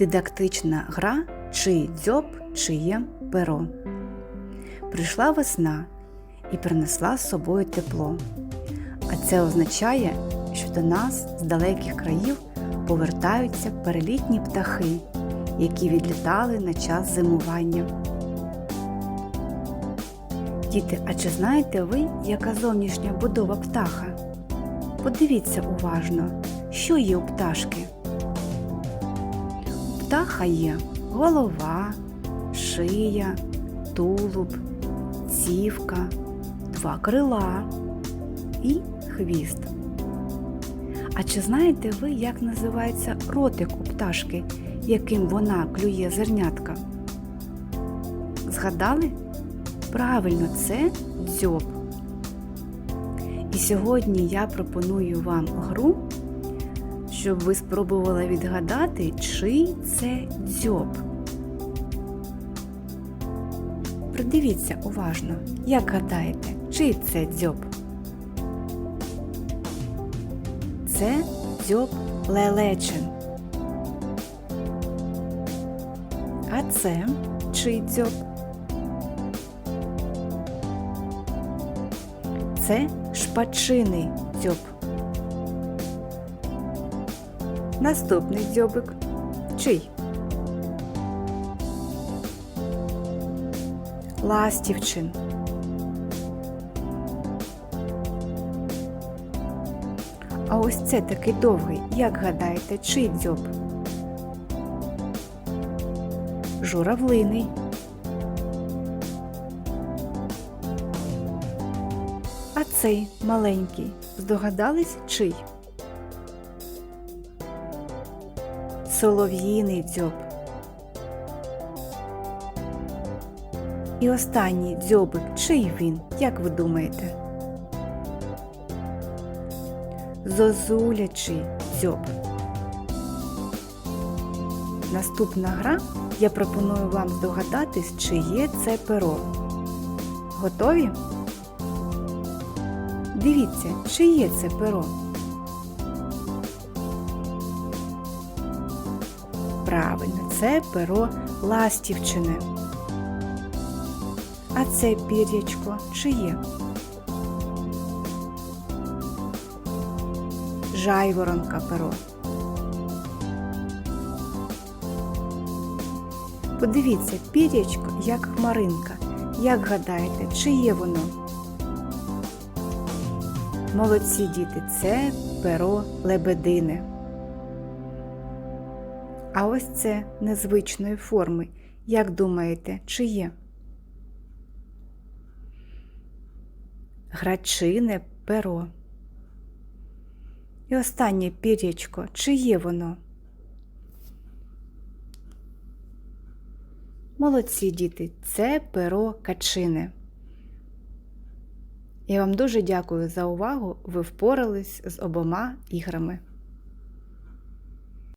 Дидактична гра чий дзьоб, чиє перо. Прийшла весна і принесла з собою тепло. А це означає, що до нас з далеких країв повертаються перелітні птахи, які відлітали на час зимування. Діти, а чи знаєте ви, яка зовнішня будова птаха? Подивіться уважно, що є у пташки. У є голова, шия, тулуб, цівка, два крила і хвіст. А чи знаєте ви, як називається ротик у пташки, яким вона клює зернятка? Згадали? Правильно, це дзьоб. І сьогодні я пропоную вам гру, щоб ви спробували відгадати, чий це дзьоб. Придивіться уважно, як гадаєте, чий це дзьоб? Це дзьоб лелечин. А це чий дзьоб? Це шпачиний дзьоб. Наступний дзьобик. Чий? Ластівчин. А ось це такий довгий, як гадаєте, чий дзьоб? Журавлиний. А цей маленький, здогадались чий? Солов'їний дзьоб. І останній дзьобик, чий він, як ви думаєте? Зозулячий дзьоб. Наступна гра я пропоную вам здогадатись, чиє це перо. Готові? Дивіться, чиє це перо. Правильно, це перо ластівчине. А це пір'ячко чиє? Жайворонка перо. Подивіться, пір'ячко, як хмаринка. Як гадаєте, чиє воно? Молодці діти, це перо лебедини. А ось це незвичної форми. Як думаєте, чиє? Грачине перо. І останнє пір'ячко, чиє воно? Молодці діти, це перо качине. Я вам дуже дякую за увагу. Ви впорались з обома іграми.